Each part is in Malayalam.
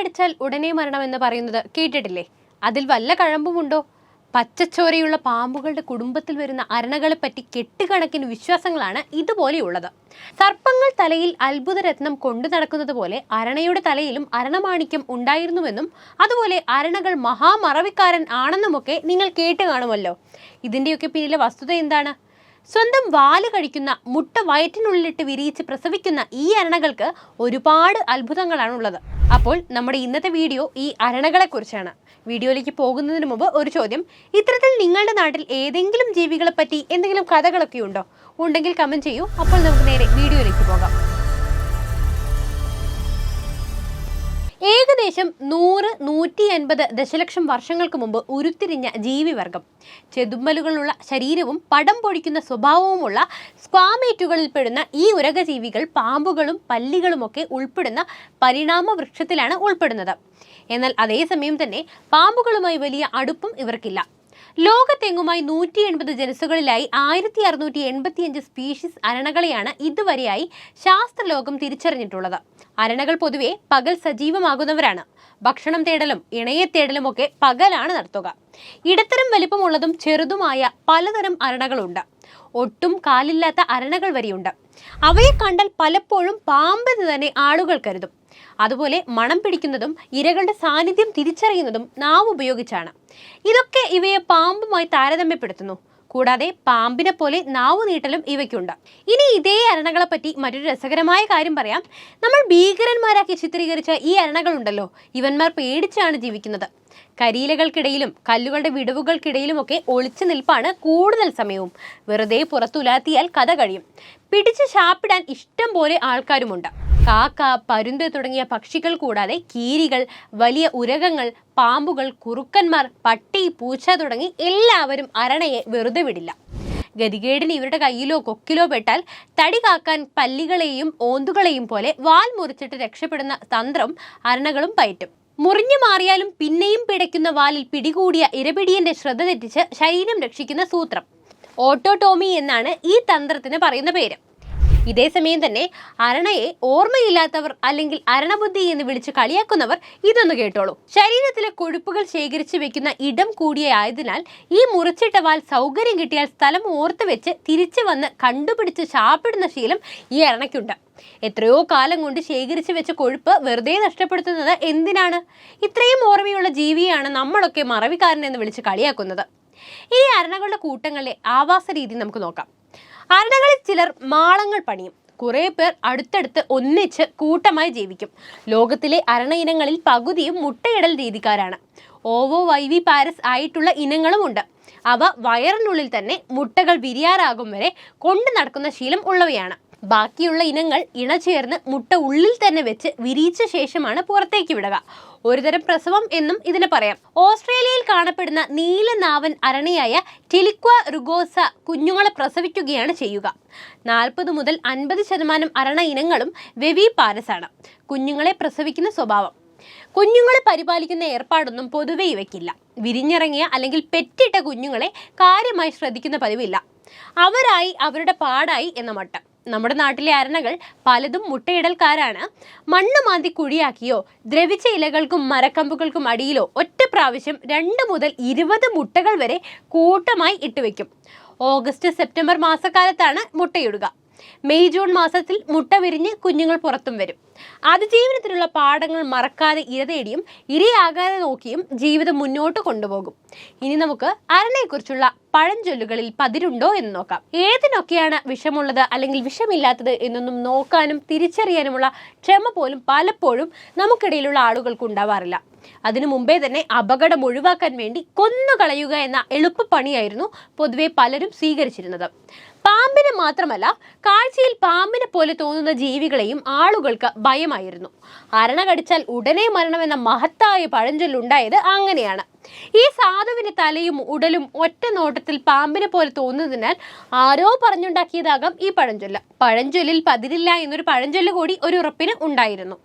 കടിച്ചാൽ ഉടനെ എന്ന് പറയുന്നത് കേട്ടിട്ടില്ലേ? അതിൽ വല്ല കഴമ്പുമുണ്ടോ പച്ചച്ചോരയുള്ള പാമ്പുകളുടെ കുടുംബത്തിൽ വരുന്ന അരണകളെപ്പറ്റി കെട്ടുകണക്കിന് വിശ്വാസങ്ങളാണ് ഇതുപോലെയുള്ളത്. സർപ്പങ്ങൾ തലയിൽ അത്ഭുതരത്നം കൊണ്ടു നടക്കുന്നത് പോലെ അരണയുടെ തലയിലും അരണമാണിക്യം ഉണ്ടായിരുന്നുവെന്നും അതുപോലെ അരണകൾ മഹാമറവിക്കാരൻ ആണെന്നുമൊക്കെ നിങ്ങൾ കേട്ട് കാണുമല്ലോ. ഇതിന്റെയൊക്കെ പിന്നിലെ വസ്തുത എന്താണ്? സ്വന്തം വാൽ കഴിക്കുന്ന മുട്ട വയറ്റിനുള്ളിലിട്ട് വിരിയിച്ച് പ്രസവിക്കുന്ന ഈ അരണകൾക്ക് ഒരുപാട് അത്ഭുതങ്ങളാണുള്ളത്. അപ്പോൾ നമ്മുടെ ഇന്നത്തെ വീഡിയോ ഈ അരണകളെ കുറിച്ചാണ് വീഡിയോയിലേക്ക് പോകുന്നതിന് മുമ്പ് ഒരു ചോദ്യം. ഇത്തരത്തിൽ നിങ്ങളുടെ നാട്ടിൽ ഏതെങ്കിലും ജീവികളെ പറ്റി എന്തെങ്കിലും കഥകളൊക്കെ ഉണ്ടോ? ഉണ്ടെങ്കിൽ കമന്റ് ചെയ്യൂ. അപ്പോൾ നമുക്ക് നേരെ വീഡിയോയിലേക്ക് പോകാം. ഏകദേശം നൂറ് നൂറ്റി അൻപത് ദശലക്ഷം വർഷങ്ങൾക്ക് മുമ്പ് ഉരുത്തിരിഞ്ഞ ജീവിവർഗം. ചെതുമ്പലുകളുള്ള ശരീരവും പടം പൊഴിക്കുന്ന സ്വഭാവവുമുള്ള സ്ക്വാമേറ്റുകളിൽ പെടുന്ന ഈ ഉരകജീവികൾ പാമ്പുകളും പല്ലികളുമൊക്കെ ഉൾപ്പെടുന്ന പരിണാമ വൃക്ഷത്തിലാണ് ഉൾപ്പെടുന്നത്. എന്നാൽ അതേസമയം തന്നെ പാമ്പുകളുമായി വലിയ അടുപ്പം ഇവർക്കില്ല. ലോകത്തെങ്ങുമായി നൂറ്റി എൺപത് ജനസുകളിലായി ആയിരത്തി അറുന്നൂറ്റി എൺപത്തിയഞ്ച് സ്പീഷീസ് അരണകളെയാണ് ഇതുവരെയായി ശാസ്ത്രലോകം തിരിച്ചറിഞ്ഞിട്ടുള്ളത്. അരണകൾ പൊതുവെ പകൽ സജീവമാകുന്നവരാണ്. ഭക്ഷണം തേടലും ഇണയെ തേടലും ഒക്കെ പകലാണ് നടത്തുക. ഇടത്തരം വലിപ്പമുള്ളതും ചെറുതുമായ പലതരം അരണകളുണ്ട്. ഒട്ടും കാലില്ലാത്ത അരണകൾ വരെയുണ്ട്. അവയെ കണ്ടാൽ പലപ്പോഴും പാമ്പെന്ന് തന്നെ ആളുകൾ കരുതും. അതുപോലെ മണം പിടിക്കുന്നതും ഇരകളുടെ സാന്നിധ്യം തിരിച്ചറിയുന്നതും നാവ് ഉപയോഗിച്ചാണ്. ഇതൊക്കെ ഇവയെ പാമ്പുമായി താരതമ്യപ്പെടുത്തുന്നു. കൂടാതെ പാമ്പിനെ പോലെ നാവ് നീട്ടലും ഇവയ്ക്കുണ്ട്. ഇനി ഇതേ അരണകളെ പറ്റി മറ്റൊരു രസകരമായ കാര്യം പറയാം. നമ്മൾ ഭീകരന്മാരാക്കി ചിത്രീകരിച്ച ഈ അരണകളുണ്ടല്ലോ. ഇവന്മാർ പേടിച്ചാണ് ജീവിക്കുന്നത്. കരിയിലകൾക്കിടയിലും കല്ലുകളുടെ വിടവുകൾക്കിടയിലുമൊക്കെ ഒളിച്ചു നിൽപ്പാണ് കൂടുതൽ സമയവും. വെറുതെ പുറത്തുലാത്തിയാൽ കഥ കഴിയും. പിടിച്ച് ശാപ്പിടാൻ ഇഷ്ടം പോലെ ആൾക്കാരുമുണ്ട്. കാക്ക പരുന്ത് തുടങ്ങിയ പക്ഷികൾ കൂടാതെ കീരികൾ വലിയ ഉരകങ്ങൾ പാമ്പുകൾ കുറുക്കന്മാർ പട്ടി പൂച്ച തുടങ്ങി എല്ലാവരും അരണയെ വെറുതെ വിടില്ല. ഗതികേടിന് ഇവരുടെ കയ്യിലോ കൊക്കിലോ പെട്ടാൽ തടി കാക്കാൻ പല്ലികളെയും ഓന്തുകളെയും പോലെ വാൽ മുറിച്ചിട്ട് രക്ഷപ്പെടുന്ന തന്ത്രം അരണകളും പയറ്റും. മുറിഞ്ഞു മാറിയാലും പിന്നെയും പിടയ്ക്കുന്ന വാലിൽ പിടികൂടിയ ഇരപിടിയന്റെ ശ്രദ്ധ തെറ്റിച്ച് ശരീരം രക്ഷിക്കുന്ന സൂത്രം. ഓട്ടോടോമി എന്നാണ് ഈ തന്ത്രത്തിന് പറയുന്ന പേര്. ഇതേ സമയം തന്നെ അരണയെ ഓർമ്മയില്ലാത്തവർ അല്ലെങ്കിൽ അരണബുദ്ധി എന്ന് വിളിച്ച് കളിയാക്കുന്നവർ ഇതൊന്ന് കേട്ടോളൂ. ശരീരത്തിലെ കൊഴുപ്പുകൾ ശേഖരിച്ചു വെക്കുന്ന ഇടം കൂടിയായതിനാൽ ഈ മുറിച്ചിട്ട വാൽ സൗകര്യം കിട്ടിയാൽ സ്ഥലം ഓർത്ത് വെച്ച് തിരിച്ചു വന്ന് കണ്ടുപിടിച്ച് ശാപ്പിടുന്ന ശീലം ഈ അരണയ്ക്കുണ്ട്. എത്രയോ കാലം കൊണ്ട് ശേഖരിച്ചു വെച്ച കൊഴുപ്പ് വെറുതെ നഷ്ടപ്പെടുത്തുന്നത് എന്തിനാണ്? ഇത്രയും ഓർമ്മയുള്ള ജീവിയാണ് നമ്മളൊക്കെ മറവിക്കാരൻ എന്ന് വിളിച്ച് കളിയാക്കുന്നത്. ഈ അരണകളുടെ കൂട്ടങ്ങളിലെ ആവാസ രീതി നമുക്ക് നോക്കാം. അരണകളിൽ ചിലർ മാളങ്ങൾ പണിയും. കുറേ പേർ അടുത്തടുത്ത് ഒന്നിച്ച് കൂട്ടമായി ജീവിക്കും. ലോകത്തിലെ അരണ ഇനങ്ങളിൽ പകുതിയും മുട്ടയിടൽ രീതിക്കാരാണ്. ഓവോ വൈവി പാരസ് ആയിട്ടുള്ള ഇനങ്ങളും ഉണ്ട്. അവ വയറിനുള്ളിൽ തന്നെ മുട്ടകൾ വിരിയാറാകും വരെ കൊണ്ടു നടക്കുന്ന ശീലം ഉള്ളവയാണ്. ബാക്കിയുള്ള ഇനങ്ങൾ ഇണചേർന്ന് മുട്ട ഉള്ളിൽ തന്നെ വെച്ച് വിരിയിച്ച ശേഷമാണ് പുറത്തേക്ക് വിടുക. ഒരുതരം പ്രസവം എന്നും ഇതിന് പറയാം. ഓസ്ട്രേലിയയിൽ കാണപ്പെടുന്ന നീലനാവൻ അരണിയായ ടെലിക്വ റുഗോസ കുഞ്ഞുങ്ങളെ പ്രസവിക്കുകയാണ് ചെയ്യുക. നാൽപ്പത് മുതൽ അൻപത് ശതമാനം അരണ ഇനങ്ങളും വെവി പാരസാണ് കുഞ്ഞുങ്ങളെ പ്രസവിക്കുന്ന സ്വഭാവം. കുഞ്ഞുങ്ങളെ പരിപാലിക്കുന്ന ഏർപ്പാടൊന്നും പൊതുവെ ഇവയ്ക്കില്ല. വിരിഞ്ഞിറങ്ങിയ അല്ലെങ്കിൽ പെറ്റിട്ട കുഞ്ഞുങ്ങളെ കാര്യമായി ശ്രദ്ധിക്കുന്ന പതിവില്ല. അവരായി അവരുടെ പാടായി എന്ന മട്ടം. നമ്മുടെ നാട്ടിലെ അരണകൾ പലതും മുട്ടയിടൽക്കാരാണ്. മണ്ണ് മാന്തി കുഴിയാക്കിയോ ദ്രവിച്ച ഇലകൾക്കും മരക്കമ്പുകൾക്കും അടിയിലോ ഒറ്റ പ്രാവശ്യം രണ്ട് മുതൽ ഇരുപത് മുട്ടകൾ വരെ കൂട്ടമായി ഇട്ടുവെക്കും. ഓഗസ്റ്റ് സെപ്റ്റംബർ മാസക്കാലത്താണ് മുട്ടയിടുക. മെയ് ജൂൺ മാസത്തിൽ മുട്ട വിരിഞ്ഞ് കുഞ്ഞുങ്ങൾ പുറത്തും വരും. അതിജീവനത്തിനുള്ള പാഠങ്ങൾ മറക്കാതെ ഇരതേടിയും ഇരയാകാതെ നോക്കിയും ജീവിതം മുന്നോട്ട് കൊണ്ടുപോകും. ഇനി നമുക്ക് അരണയെക്കുറിച്ചുള്ള പഴഞ്ചൊല്ലുകളിൽ പതിരുണ്ടോ എന്ന് നോക്കാം. ഏതിനൊക്കെയാണ് വിഷമുള്ളത് അല്ലെങ്കിൽ വിഷമില്ലാത്തത് എന്നൊന്നും നോക്കാനും തിരിച്ചറിയാനുമുള്ള ക്ഷമ പോലും പലപ്പോഴും നമുക്കിടയിലുള്ള ആളുകൾക്ക് ഉണ്ടാവാറില്ല. അതിനു മുമ്പേ തന്നെ അപകടം ഒഴിവാക്കാൻ വേണ്ടി കൊന്നുകളയുക എന്ന എളുപ്പപ്പണിയായിരുന്നു പൊതുവെ പലരും സ്വീകരിച്ചിരുന്നത്. പാമ്പിനെ മാത്രമല്ല കാഴ്ചയിൽ പാമ്പിനെ പോലെ തോന്നുന്ന ജീവികളെയും ആളുകൾക്ക് ഭയമായിരുന്നു. അരണ കടിച്ചാൽ ഉടനെ മരണമെന്ന മഹത്തായ പഴഞ്ചൊല്ലുണ്ടായത് അങ്ങനെയാണ്. ഈ സാധുവിന് തലയും ഉടലും ഒറ്റ നോട്ടത്തിൽ പാമ്പിനെ പോലെ തോന്നുന്നതിനാൽ ആരോ പറഞ്ഞുണ്ടാക്കിയതാകാം ഈ പഴഞ്ചൊല്ല. പഴഞ്ചൊല്ലിൽ പതിരില്ല എന്നൊരു പഴഞ്ചൊല്ല് കൂടി ഒരു ഉറപ്പിന് ഉണ്ടായിരുന്നു.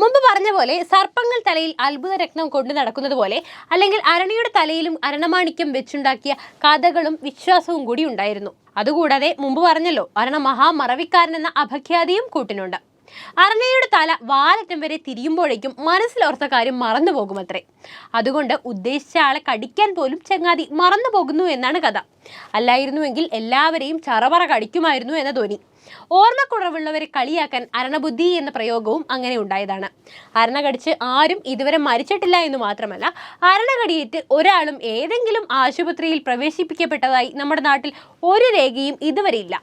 മുമ്പ് പറഞ്ഞ പോലെ സർപ്പങ്ങൾ തലയിൽ അത്ഭുത രക്തം കൊണ്ടു നടക്കുന്നത് പോലെ അല്ലെങ്കിൽ അരണിയുടെ തലയിലും അരണമാണിക്യം വെച്ചുണ്ടാക്കിയ കഥകളും വിശ്വാസവും കൂടി ഉണ്ടായിരുന്നു. അതുകൂടാതെ മുമ്പ് പറഞ്ഞല്ലോ അരണ മഹാമറവിക്കാരൻ എന്ന അപഖ്യാതിയും കൂട്ടിനുണ്ട്. അർണയുടെ തല വാലറ്റം വരെ തിരിയുമ്പോഴേക്കും മനസ്സിലോർത്ത കാര്യം മറന്നു പോകുമത്രേ. അതുകൊണ്ട് ഉദ്ദേശിച്ച ആളെ കടിക്കാൻ പോലും ചങ്ങാതി മറന്നു പോകുന്നു എന്നാണ് കഥ. അല്ലായിരുന്നുവെങ്കിൽ എല്ലാവരെയും ചറപറ കടിക്കുമായിരുന്നു എന്ന ധ്വനി. ഓർമ്മക്കുറവുള്ളവരെ കളിയാക്കാൻ അരണബുദ്ധി എന്ന പ്രയോഗവും അങ്ങനെ ഉണ്ടായതാണ്. അരണ കടിച്ച് ആരും ഇതുവരെ മരിച്ചിട്ടില്ല എന്ന് മാത്രമല്ല അരണ കടിയേറ്റ് ഒരാളും ഏതെങ്കിലും ആശുപത്രിയിൽ പ്രവേശിപ്പിക്കപ്പെട്ടതായി നമ്മുടെ നാട്ടിൽ ഒരു രേഖയും ഇതുവരെ ഇല്ല.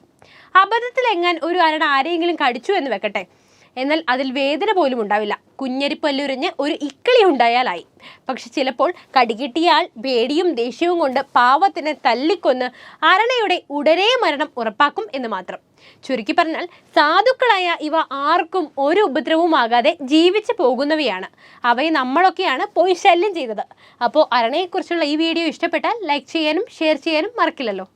അബദ്ധത്തിലെങ്ങാൻ ഒരു അരട ആരെയെങ്കിലും കടിച്ചു എന്ന് വെക്കട്ടെ. എന്നാൽ അതിൽ വേദന പോലും ഉണ്ടാവില്ല. കുഞ്ഞരിപ്പല്ലുരിഞ്ഞ് ഒരു ഇക്കിളി ഉണ്ടായാലായി. പക്ഷെ ചിലപ്പോൾ കടികിട്ടിയാൽ പേടിയും ദേഷ്യവും കൊണ്ട് പാവത്തിനെ തല്ലിക്കൊന്ന് അരണയുടെ ഉടനെ മരണം ഉറപ്പാക്കും എന്ന് മാത്രം. ചുരുക്കി പറഞ്ഞാൽ സാധുക്കളായ ഇവ ആർക്കും ഒരു ഉപദ്രവവും ഉപദ്രവവുമാകാതെ ജീവിച്ചു പോകുന്നവയാണ്. അവയെ നമ്മളൊക്കെയാണ് പോയി ശല്യം ചെയ്തത്. അപ്പോൾ അരണയെക്കുറിച്ചുള്ള ഈ വീഡിയോ ഇഷ്ടപ്പെട്ടാൽ ലൈക്ക് ചെയ്യാനും ഷെയർ ചെയ്യാനും മറക്കില്ലല്ലോ.